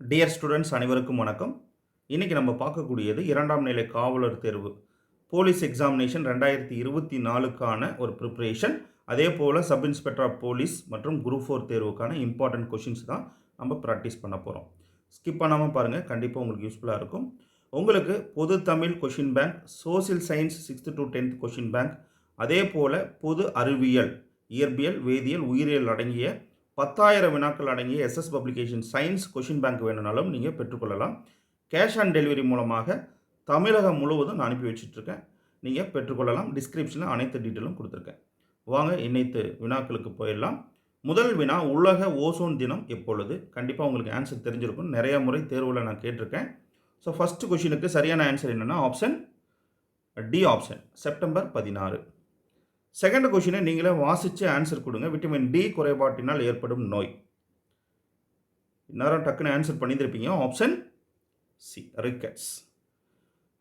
Dear students அனைவருக்கும் வணக்கம். இன்றைக்கி நம்ம பார்க்கக்கூடியது இரண்டாம் நிலை காவலர் தேர்வு. போலீஸ் எக்ஸாமினேஷன் ரெண்டாயிரத்தி இருபத்தி நாலுக்கான ஒரு ப்ரிப்ரேஷன் அதே போல் சப் இன்ஸ்பெக்டர் ஆஃப் போலீஸ் மற்றும் குரூப் ஃபோர் தேர்வுக்கான இம்பார்ட்டன்ட் கொஷின்ஸ் தான் நம்ம ப்ராக்டிஸ் பண்ண போகிறோம் ஸ்கிப் பண்ணாமல் பாருங்கள் கண்டிப்பாக உங்களுக்கு யூஸ்ஃபுல்லாக இருக்கும். உங்களுக்கு பொது Tamil question bank social science sixth to tenth question bank அதே போல் பொது அறிவியல் இயற்பியல் வேதியியல் உயிரியல் அடங்கிய பத்தாயிரம் வினாக்கள் அடங்கிய SS publication science question bank வேணும்னாலும் நீங்கள் பெற்றுக்கொள்ளலாம். கேஷ் ஆன் டெலிவரி மூலமாக தமிழகம் முழுவதும் நான் அனுப்பி வச்சிட்ருக்கேன் நீங்கள் பெற்றுக்கொள்ளலாம். டிஸ்கிரிப்ஷனில் அனைத்து டீட்டெயிலும் கொடுத்துருக்கேன். வாங்க இன்னைத்து வினாக்களுக்கு போயிடலாம். முதல் வினா உலக ஓசோன் தினம் எப்பொழுது? கண்டிப்பாக உங்களுக்கு ஆன்சர் தெரிஞ்சிருக்கும் நிறைய முறை தேர்வில் நான் கேட்டிருக்கேன். ஸோ ஃபஸ்ட்டு கொஷினுக்கு சரியான ஆன்சர் என்னென்னா ஆப்ஷன் டி ஆப்ஷன் செப்டம்பர் பதினாறு. செகண்ட் கொஷினை நீங்களே வாசித்து ஆன்சர் கொடுங்க. விட்டமின் டி குறைபாட்டினால் ஏற்படும் நோய். இந்நேரம் டக்குன்னு ஆன்சர் பண்ணியிருப்பீங்க option C rickets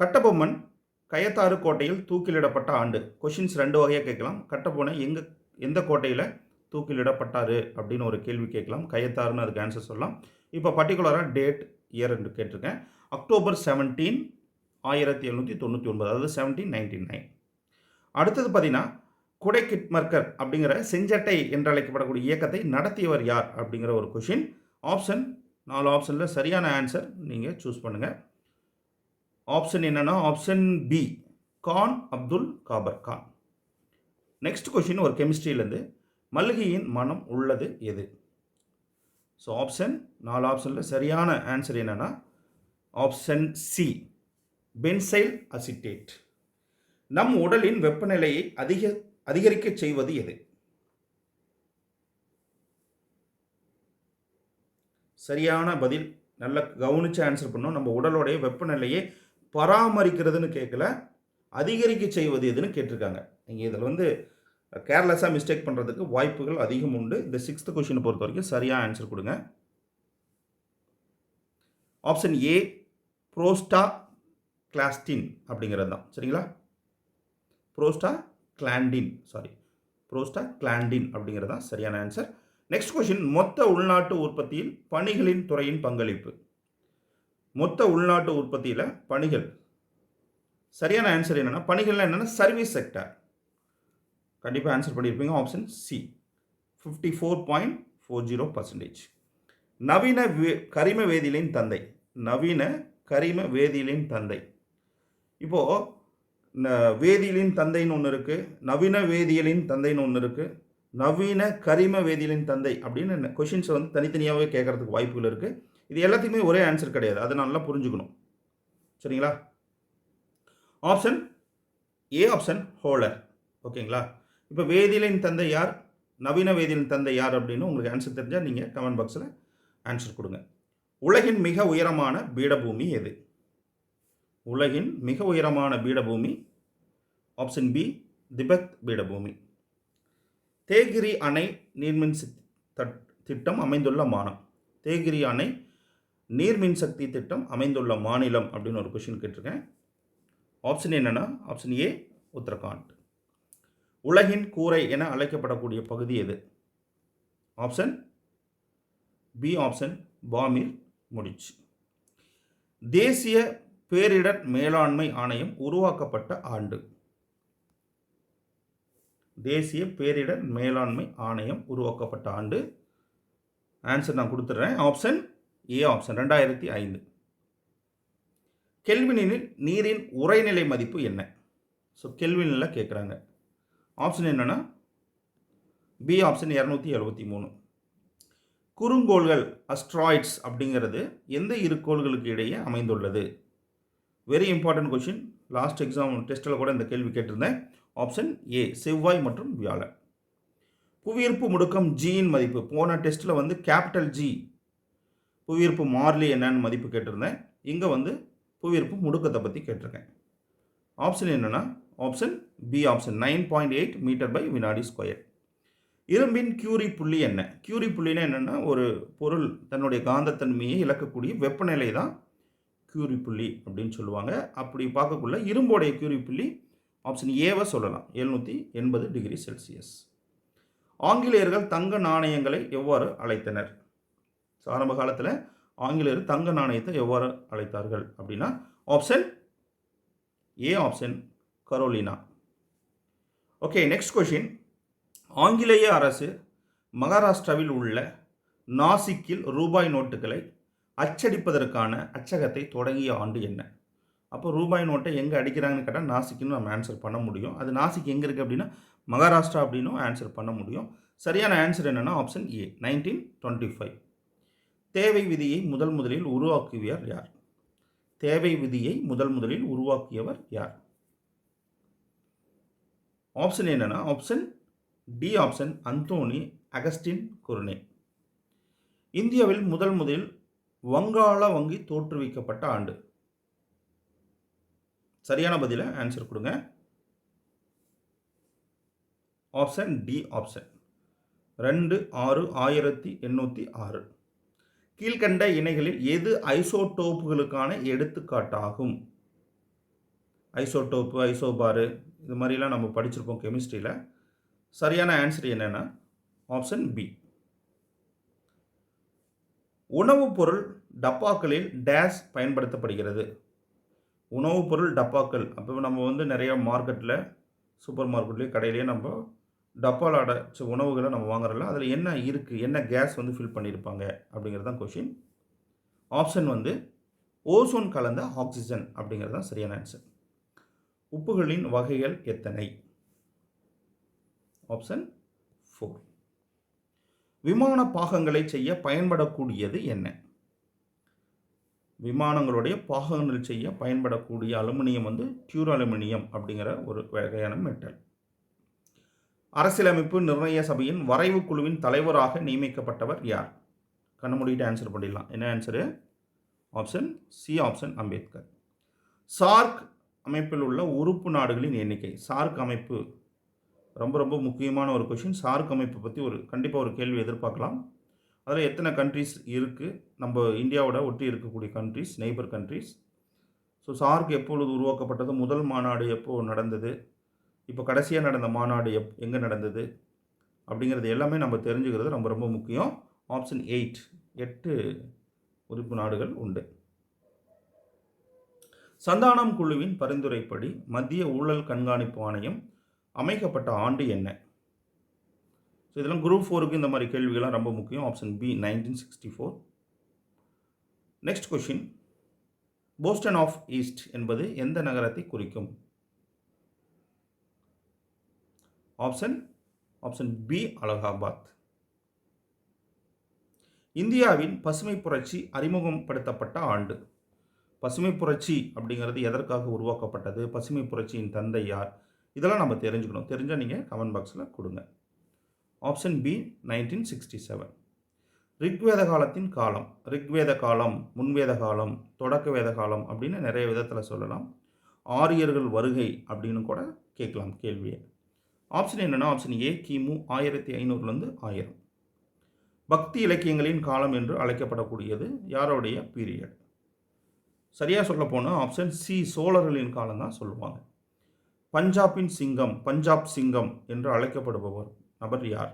Kattabomman Kayathar கோட்டையில் தூக்கிலிடப்பட்ட ஆண்டு. கொஷின்ஸ் ரெண்டு வகையாக கேட்கலாம். கட்டபொம்மனை எங்கே எந்த கோட்டையில் தூக்கிலிடப்பட்டார் அப்படின்னு ஒரு கேள்வி கேட்கலாம். கயத்தாறுன்னு அதுக்கு ஆன்சர் சொல்லலாம். இப்போ பர்டிகுலராக டேட் இயர் என்று கேட்டிருக்கேன். அக்டோபர் செவன்டீன் ஆயிரத்தி எழுநூற்றி தொண்ணூற்றி ஒன்பது. அதாவது செவன்டீன் நைன்டீன் நைன் அடுத்தது பார்த்தீங்கன்னா குடை கிட்மர்க்கர் அப்படிங்கிற செஞ்சட்டை என்று அழைக்கப்படக்கூடிய இயக்கத்தை நடத்தியவர் யார் அப்படிங்கிற ஒரு கொஷின் ஆப்ஷன் நாலு ஆப்ஷனில் சரியான ஆன்சர் நீங்கள் சூஸ் பண்ணுங்கள் ஆப்ஷன் என்னென்னா option B Khan Abdul Ghaffar Khan next question ஒரு கெமிஸ்ட்ரியிலேருந்து மல்லிகையின் மனம் உள்ளது எது? ஸோ ஆப்ஷன் நாலு ஆப்ஷனில் சரியான ஆன்சர் என்னென்னா ஆப்ஷன் சி பென்சைல் அசிட்டேட் நம் உடலின் வெப்பநிலையை அதிக அதிகரிக்க செய்வது எது? சரியான பதில் நல்ல கவனித்து ஆன்சர் பண்ணோம் நம்ம உடலோடைய வெப்பநிலையை பராமரிக்கிறதுன்னு கேட்கல அதிகரிக்க செய்வது எதுன்னு கேட்டிருக்காங்க. நீங்கள் இதில் வந்து கேர்லெஸ்ஸாக மிஸ்டேக் பண்ணுறதுக்கு வாய்ப்புகள் அதிகம் உண்டு. இந்த சிக்ஸ்த் கொஷினை பொறுத்த வரைக்கும் சரியாக ஆன்சர் கொடுங்க. ஆப்ஷன் ஏ ப்ரோஸ்டா கிளாஸ்டின் அப்படிங்கிறது தான் சரிங்களா? ப்ரோஸ்டா கிளாண்டின் சாரி ப்ரோஸ்டா கிளாண்டின் அப்படிங்கிறது தான் சரியான ஆன்சர் நெக்ஸ்ட் கொஷின் மொத்த உள்நாட்டு உற்பத்தியில் பணிகளின் துறையின் பங்களிப்பு. மொத்த உள்நாட்டு உற்பத்தியில் பணிகள். சரியான ஆன்சர் என்னென்னா பணிகள்லாம் என்னென்னா சர்வீஸ் செக்டர் கண்டிப்பாக ஆன்சர் பண்ணியிருப்பீங்க option C fifty four point four zero percentage நவீன வே கரிம வேதியிலின் தந்தை. நவீன கரிம வேதியிலின் தந்தை. இப்போது வேதியியலின் தந்தைன்னு ஒன்று இருக்குது நவீன வேதியியலின் தந்தைன்னு ஒன்று இருக்குது நவீன கரிம வேதியியலின் தந்தை அப்படின்னு கொஷின்ஸை வந்து தனித்தனியாகவே கேட்குறதுக்கு வாய்ப்புகள் இருக்குது இது எல்லாத்துக்குமே ஒரே ஆன்சர் கிடையாது. அதை நல்லா புரிஞ்சுக்கணும். சரிங்களா? ஆப்ஷன் ஏ ஆப்ஷன் ஹோலர் ஓகேங்களா? இப்போ வேதியியலின் தந்தை யார்? நவீன வேதியின் தந்தை யார் அப்படின்னு உங்களுக்கு ஆன்சர் தெரிஞ்சால் நீங்கள் கமெண்ட் பாக்ஸில் ஆன்சர் கொடுங்க. உலகின் மிக உயரமான பீடபூமி எது? உலகின் மிக உயரமான பீடபூமி ஆப்ஷன் பி திபெத் பீடபூமி. தேகிரி அணை நீர்மின் திட்டம் அமைந்துள்ள மானம். தேகிரி அணை நீர்மின் சக்தி திட்டம் அமைந்துள்ள மாநிலம் அப்படின்னு ஒரு கொஷின் கேட்டிருக்கேன். ஆப்ஷன் என்னென்னா ஆப்ஷன் ஏ உத்தரகாண்ட். உலகின் கூரை என அழைக்கப்படக்கூடிய பகுதி எது? ஆப்ஷன் பி ஆப்ஷன் பாமிர் முடிச்சு தேசிய பேரிடர் மேலாண்மை ஆணையம் உருவாக்கப்பட்ட ஆண்டு. தேசிய பேரிடர் மேலாண்மை ஆணையம் உருவாக்கப்பட்ட ஆண்டு. ஆன்சர் நான் கொடுத்துட்றேன் ஆப்ஷன் ஏ ஆப்ஷன் ரெண்டாயிரத்தி ஐந்து. கெல்வினில் நீரின் உரைநிலை மதிப்பு என்ன? ஸோ கெல்வினில் கேட்குறாங்க ஆப்ஷன் என்னென்னா பி ஆப்ஷன் இரநூத்தி எழுபத்தி மூணு. குறுங்கோள்கள் அஸ்ட்ராய்ட்ஸ் அப்படிங்கிறது எந்த இரு கோள்களுக்கு இடையே அமைந்துள்ளது? Very important question last exam டெஸ்ட்டில் கூட இந்த கேள்வி கேட்டிருந்தேன். ஆப்ஷன் ஏ செவ்வாய் மற்றும் வியாழன். புவியீர்ப்பு முடுக்கம் ஜியின் மதிப்பு. போன டெஸ்ட்டில் வந்து கேபிட்டல் ஜி புவியீர்ப்பு மார்லி என்னன்னு மதிப்பு கேட்டிருந்தேன். இங்கே வந்து புவியீர்ப்பு முடுக்கத்தை பற்றி கேட்டிருக்கேன். ஆப்ஷன் என்னென்னா option B option nine point eight metre by வினாடி ஸ்கொயர் இரும்பின் கியூரி புள்ளி என்ன? கியூரி புள்ளினா என்னென்னா ஒரு பொருள் தன்னுடைய காந்தத்தன்மையை இழக்கக்கூடிய வெப்பநிலை தான் கியூரி புள்ளி அப்படின்னு சொல்லுவாங்க. அப்படி பார்க்கக்குள்ள இரும்போடைய கியூரி புள்ளி ஆப்ஷன் ஏவை சொல்லலாம். எழுநூற்றி எண்பது டிகிரி செல்சியஸ். ஆங்கிலேயர்கள் தங்க நாணயங்களை எவ்வாறு அழைத்தனர்? ஸோ ஆரம்ப காலத்தில் ஆங்கிலேயர் தங்க நாணயத்தை எவ்வாறு அழைத்தார்கள் அப்படின்னா option A option Carolina okay next question ஆங்கிலேய அரசு மகாராஷ்டிராவில் உள்ள நாசிக்கில் ரூபாய் நோட்டுகளை அச்சடிப்பதற்கான அச்சகத்தை தொடங்கிய ஆண்டு என்ன? அப்போ ரூபாய் நோட்டை எங்கே அடிக்கிறாங்கன்னு கேட்டால் நாசிக்குன்னு நம்ம ஆன்சர் பண்ண முடியும். அது நாசிக் எங்கே இருக்குது அப்படின்னா மகாராஷ்டிரா அப்படின்னும் ஆன்சர் பண்ண முடியும். சரியான ஆன்சர் என்னென்னா option A nineteen twenty five தேவை விதியை முதல் முதலில் உருவாக்குவியார் யார்? தேவை விதியை முதல் முதலில் உருவாக்கியவர் யார்? ஆப்ஷன் என்னன்னா option D option Antoine Augustin Cournot இந்தியாவில் முதல் முதலில் வங்காள வங்கி தோற்றுவிக்கப்பட்ட ஆண்டு. சரியான பதில ஆன்சர் கொடுங்க. ஆப்ஷன் டி ஆப்ஷன் ரெண்டு ஆறு ஆயிரத்தி எண்ணூற்றி ஆறு. கீழ்கண்ட இணைகளில் எது ஐசோடோப்புகளுக்கான எடுத்துக்காட்டாகும்? ஐசோடோப்பு ஐசோபாரு இது மாதிரிலாம் நம்ம படிச்சிருப்போம் கெமிஸ்ட்ரியில். சரியான ஆன்சர் என்னென்னா ஆப்ஷன் பி உணவுப் பொருள் டப்பாக்களில் டேஸ் பயன்படுத்தப்படுகிறது. உணவுப் பொருள் டப்பாக்கள். அப்போ நம்ம வந்து நிறைய மார்க்கெட்டில் சூப்பர் மார்க்கெட்லேயே கடையிலேயே நம்ம டப்பாவில் அடைச்ச உணவுகளை நம்ம வாங்குறோம்ல அதில் என்ன இருக்குது என்ன கேஸ் வந்து ஃபில் பண்ணியிருப்பாங்க அப்படிங்கிறது தான் கொஷின் ஆப்ஷன் வந்து ஓசோன் கலந்த ஆக்சிஜன் அப்படிங்கிறது தான் சரியான ஆன்சர் உப்புகளின் வகைகள் எத்தனை? ஆப்ஷன் ஃபோர் விமான பாகங்களை செய்ய பயன்படக்கூடியது என்ன? விமானங்களுடைய பாகங்கள் செய்ய பயன்படக்கூடிய அலுமினியம் வந்து டியூர் அலுமினியம் அப்படிங்கிற ஒரு வகையான மெட்டல் அரசியலமைப்பு நிர்ணய சபையின் வரைவு குழுவின் தலைவராக நியமிக்கப்பட்டவர் யார்? கண்ண ஆன்சர் பண்ணிடலாம். என்ன answer option C option Ambedkar. SAARC அமைப்பில் உள்ள உறுப்பு நாடுகளின் எண்ணிக்கை. சார்க் அமைப்பு. ரொம்ப ரொம்ப முக்கியமான ஒரு கொஷின் சார்க் அமைப்பு பற்றி ஒரு கண்டிப்பாக ஒரு கேள்வி எதிர்பார்க்கலாம். அதில் எத்தனை கண்ட்ரிஸ் இருக்குது நம்ம இந்தியாவோட ஒட்டி இருக்கக்கூடிய countries neighbour countries so SAARC எப்பொழுது உருவாக்கப்பட்டது? முதல் மாநாடு எப்போ நடந்தது? இப்போ கடைசியாக நடந்த மாநாடு எப் எங்கே நடந்தது? அப்படிங்கிறது எல்லாமே நம்ம தெரிஞ்சுக்கிறது ரொம்ப ரொம்ப முக்கியம். ஆப்ஷன் எயிட் எட்டு உறுப்பு நாடுகள் உண்டு. சந்தானம் குழுவின் பரிந்துரைப்படி மத்திய ஊழல் கண்காணிப்பு ஆணையம் அமைக்கப்பட்ட ஆண்டு என்ன? ஸோ இதெல்லாம் குரூப் ஃபோருக்கு இந்த மாதிரி கேள்விகள்லாம் ரொம்ப முக்கியம். Option B nineteen sixty four next question Boston of East என்பது எந்த நகரத்தை குறிக்கும்? Option option B Allahabad. இந்தியாவின் பசுமை புரட்சி அறிமுகப்படுத்தப்பட்ட ஆண்டு. பசுமை புரட்சி அப்படிங்கிறது எதற்காக உருவாக்கப்பட்டது? பசுமை புரட்சியின் தந்தை யார்? இதெல்லாம் நம்ம தெரிஞ்சுக்கணும். தெரிஞ்சால் நீங்கள் கமெண்ட் பாக்ஸில் கொடுங்க. Option B nineteen sixty seven Rigveda காலத்தின் காலம் ரிக்வேத காலம் முன்வேத காலம் தொடக்க வேத காலம் அப்படின்னு நிறைய விதத்தில் சொல்லலாம். ஆரியர்கள் வருகை அப்படின்னு கூட கேட்கலாம் கேள்வியை. ஆப்ஷன் என்னென்னா ஆப்ஷன் ஏ கிமு ஆயிரத்தி ஐநூறுலேருந்து ஆயிரம். பக்தி இலக்கியங்களின் காலம் என்று அழைக்கப்படக்கூடியது யாருடைய பீரியட் சரியாக சொல்ல போனால் ஆப்ஷன் சி சோழர்களின் காலம் தான் சொல்லுவாங்க. பஞ்சாபின் சிங்கம் பஞ்சாப் சிங்கம் என்று அழைக்கப்படுபவர் நபர் யார்?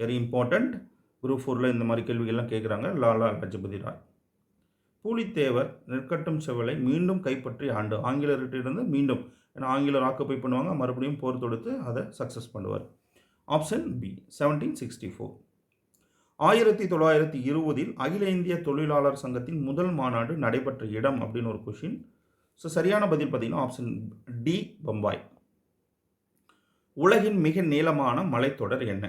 வெரி இம்பார்ட்டண்ட் குரூப் ஃபோரில் இந்த மாதிரி கேள்விகள்லாம் கேட்குறாங்க லாலா லஜபதி ராய். பூலித்தேவர் நெற்கட்டும் செவலை மீண்டும் கைப்பற்றி ஆண்டு. ஆங்கிலர்கிட்டிருந்து மீண்டும். ஏன்னா ஆங்கிலர் ஆக்குப்பை பண்ணுவாங்க. மறுபடியும் போர் தொடுத்து அதை சக்ஸஸ் பண்ணுவார். Option B seventeen sixty four ஆயிரத்தி தொள்ளாயிரத்தி இருபதில் அகில இந்திய தொழிலாளர் சங்கத்தின் முதல் மாநாடு நடைபெற்ற இடம் அப்படின்னு ஒரு கொஷின் ஸோ சரியான பதில் பார்த்தீங்கன்னா ஆப்ஷன் டி பம்பாய். உலகின் மிக நீளமான மலைத்தொடர் என்ன?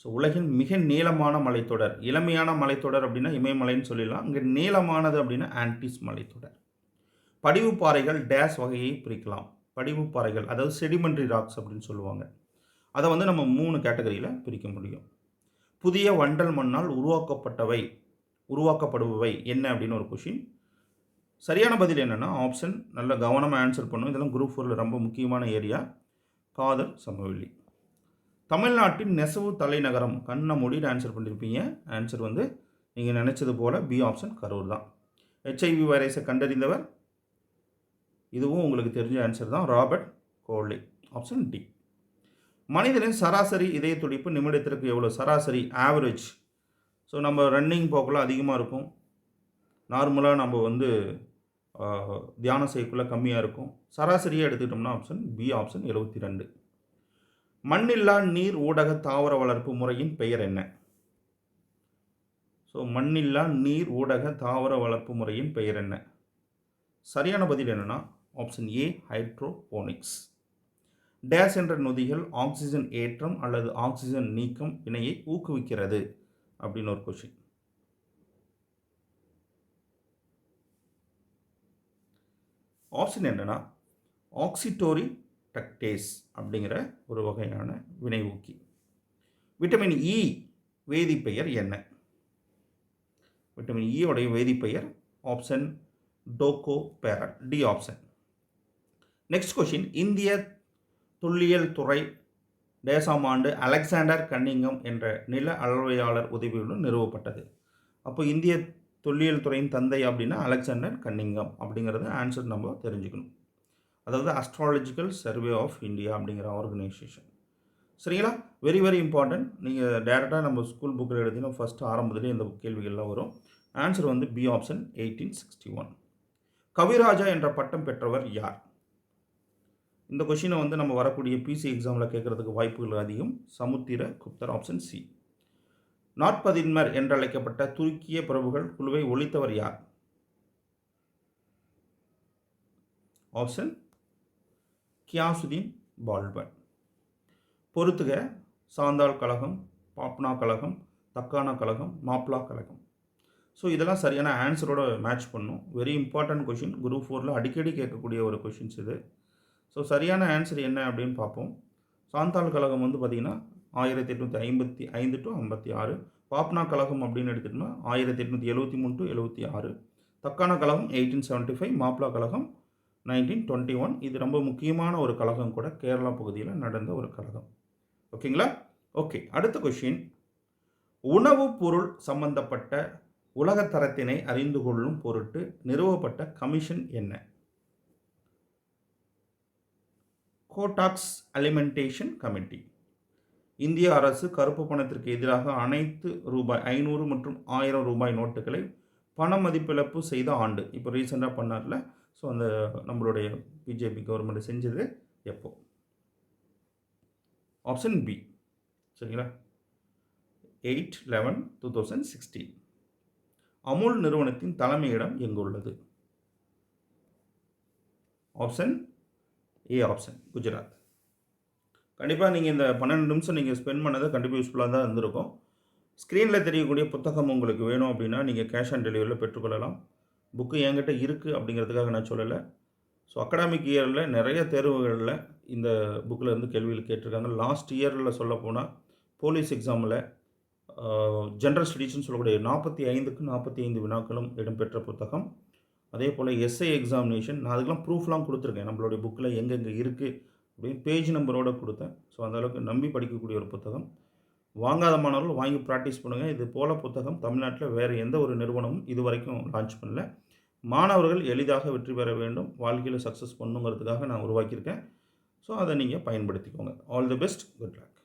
ஸோ உலகின் மிக நீளமான மலைத்தொடர். இளமையான மலைத்தொடர் அப்படின்னா இமயமலைன்னு சொல்லிடலாம். இங்கே நீளமானது அப்படின்னா ஆன்டிஸ் மலைத்தொடர். படிவு பாறைகள் டேஸ் வகையை பிரிக்கலாம். படிவு பாறைகள் அதாவது செடிமெண்ட்ரி ராக்ஸ் அப்படின்னு சொல்லுவாங்க. அதை வந்து நம்ம மூணு கேட்டகரியில் பிரிக்க முடியும். புதிய வண்டல் மண்ணால் உருவாக்கப்பட்டவை உருவாக்கப்படுபவை என்ன அப்படின்னு ஒரு கொஷின் சரியான பதில் என்னென்னா ஆப்ஷன் நல்ல கவனமாக ஆன்சர் பண்ணும். இதெல்லாம் குரூப் ஃபோரில் ரொம்ப முக்கியமான ஏரியா காதல் சமவெளி. தமிழ்நாட்டின் நெசவு தலைநகரம் கண்ணை மூடிட்டு ஆன்சர் பண்ணியிருப்பீங்க ஆன்சர் வந்து நீங்கள் நினச்சது போல் பி ஆப்ஷன் கரூர் தான். ஹெச்ஐவி வைரஸை கண்டறிந்தவர் இதுவும் உங்களுக்கு தெரிஞ்ச ஆன்சர் தான் ராபர்ட் கோலி ஆப்ஷன் டி மனிதனின் சராசரி இதய துடிப்பு நிமிடத்திற்கு எவ்வளோ சராசரி ஆவரேஜ் ஸோ நம்ம ரன்னிங் போக்குள்ள அதிகமாக இருக்கும். நார்மலாக நம்ம வந்து தியானம் செய்யக்குள்ளே கம்மியாக இருக்கும். சராசரியாக எடுத்துக்கிட்டோம்னா ஆப்ஷன் பி ஆப்ஷன் எழுபத்தி ரெண்டு. மண்ணில்லா நீர் ஊடக தாவர வளர்ப்பு முறையின் பெயர் என்ன? ஸோ மண்ணில்லா நீர் ஊடக தாவர வளர்ப்பு முறையின் பெயர் என்ன? சரியான பதில் என்னன்னா ஆப்ஷன் ஏ ஹைட்ரோபோனிக்ஸ் டேஸ் என்ற நொதிகள் ஆக்சிஜன் ஏற்றம் அல்லது ஆக்சிஜன் நீக்கம் வினையை ஊக்குவிக்கிறது அப்படின்னு ஒரு கொஷின் ஆப்ஷன் என்னன்னா ஆக்சிட்டோரி டக்டேஸ் அப்படிங்கிற ஒரு வகையான வினை ஊக்கி. விட்டமின் e இ வேதிப்பெயர் என்ன? விட்டமின் இ உடைய வேதிப்பெயர் option tocopherol D option next question இந்திய தொல்லியல் துறை டேசாம் ஆண்டு அலெக்சாண்டர் கன்னிங்கம் என்ற நில அளவையாளர் உதவியுடன் நிறுவப்பட்டது. அப்போ இந்திய தொல்லியல் துறையின் தந்தை அப்படின்னா அலெக்சாண்டர் கன்னிங்கம் அப்படிங்கிறத ஆன்சர் நம்ம தெரிஞ்சுக்கணும். அதாவது அஸ்ட்ராலஜிக்கல் சர்வே ஆஃப் இந்தியா அப்படிங்கிற ஆர்கனைசேஷன் சரிங்களா? வெரி வெரி இம்பார்ட்டன்ட் நீங்கள் டேரெக்டாக நம்ம ஸ்கூல் புக்கில் எடுத்தீங்கன்னா ஃபஸ்ட்டு ஆரம்பத்துலேயே இந்த கேள்விகள்லாம் வரும். ஆன்சர் வந்து B option eighteen sixty one Kaviraja என்ற பட்டம் பெற்றவர் யார்? இந்த கொஷினை வந்து நம்ம வரக்கூடிய பிசி எக்ஸாமில் கேட்குறதுக்கு வாய்ப்புகள் அதிகம். சமுத்திர குப்தர் ஆப்ஷன் சி நாற்பதின்மர் என்றழைக்கப்பட்ட துருக்கிய பிரபுகள் குழுவை ஒழித்தவர் யார்? ஆப்ஷன் கியாசுதீன் பால்பன். பொறுத்துக சாந்தால் கழகம் பாப்னா கழகம் தக்கானா கழகம் மாப்ளா கழகம். ஸோ இதெல்லாம் சரியான ஆன்சரோட மேட்ச் பண்ணும். வெரி இம்பார்ட்டன்ட் கொஷின் குரூப் ஃபோரில் அடிக்கடி கேட்கக்கூடிய ஒரு கொஷின்ஸ் இது. ஸோ சரியான ஆன்சர் என்ன அப்படின்னு பார்ப்போம். சாந்தால் கழகம் வந்து பார்த்திங்கன்னா ஆயிரத்தி எட்நூற்றி ஐம்பத்தி ஐந்து டு ஐம்பத்தி ஆறு. பாப்னா கழகம் அப்படின்னு எடுத்துட்டோம்னா ஆயிரத்தி எட்நூற்றி எழுபத்தி மூணு டு எழுபத்தி ஆறு. தக்கான கழகம் எயிட்டீன் செவன்ட்டி ஃபைவ் மாப்ளா கழகம் நைன்டீன் டுவெண்ட்டி ஒன் இது ரொம்ப முக்கியமான ஒரு கழகம் கூட கேரளா பகுதியில் நடந்த ஒரு கழகம். ஓகேங்களா ஓகே அடுத்த கொஷின் உணவுப் பொருள் சம்பந்தப்பட்ட உலகத்தரத்தினை அறிந்து கொள்ளும் பொருட்டு நிறுவப்பட்ட கமிஷன் என்ன? கோடாக்ஸ் அலிமெண்டேஷன் கமிட்டி இந்திய அரசு கருப்பு பணத்திற்கு எதிராக அனைத்து ரூபாய் ஐநூறு மற்றும் ஆயிரம் ரூபாய் நோட்டுகளை பண மதிப்பிழப்பு செய்த ஆண்டு. இப்போ ரீசெண்டாக பண்ணார்ல. ஸோ அந்த நம்மளுடைய பிஜேபி கவர்மெண்ட் செஞ்சது எப்போ? ஆப்ஷன் பி சரிங்களா? Eight eleven two thousand sixteen Amul நிறுவனத்தின் தலைமையிடம் எங்கு உள்ளது? ஆப்ஷன் ஏ ஆப்ஷன் குஜராத் கண்டிப்பாக நீங்கள் இந்த பன்னெண்டு நிமிஷம் நீங்கள் ஸ்பெண்ட் பண்ணது கண்டிப்பாக யூஸ்ஃபுல்லாக தான் இருந்திருக்கும். ஸ்க்ரீனில் தெரியக்கூடிய புத்தகம் உங்களுக்கு வேணும் அப்படின்னா நீங்கள் கேஷ் ஆன் டெலிவரியில் பெற்றுக்கொள்ளலாம். புக்கு என்கிட்ட இருக்குது அப்படிங்கிறதுக்காக நான் சொல்லலை. ஸோ அகடாமிக் இயரில் நிறைய தேர்வுகளில் இந்த புக்கில் இருந்து கேள்விகள் கேட்டிருக்காங்க. லாஸ்ட் இயரில் சொல்லப்போனால் போலீஸ் எக்ஸாமில் ஜென்ரல் ஸ்டடீஸ்னு சொல்லக்கூடிய நாற்பத்தி ஐந்துக்கு நாற்பத்தி ஐந்து வினாக்களும் இடம்பெற்ற புத்தகம். அதே போல் எஸ்ஐ எக்ஸாமினேஷன் நான் அதுக்கெலாம் ப்ரூஃப்லாம் கொடுத்துருக்கேன். நம்மளுடைய புக்கில் எங்கெங்கே இருக்குது அப்படின்னு பேஜ் நம்பரோடு கொடுத்தேன். ஸோ அந்தளவுக்கு நம்பி படிக்கக்கூடிய ஒரு புத்தகம். வாங்காத மாணவர்கள் வாங்கி ப்ராக்டிஸ் பண்ணுங்கள் இது போல் புத்தகம் தமிழ்நாட்டில் வேறு எந்த ஒரு நிறுவனமும் இது வரைக்கும் லான்ச் பண்ணல. மாணவர்கள் எளிதாக வெற்றி பெற வேண்டும் வாழ்க்கையில் சக்ஸஸ் பண்ணுங்கிறதுக்காக நான் உருவாக்கியிருக்கேன். ஸோ அதை நீங்கள் பயன்படுத்திக்கோங்க. All the best good luck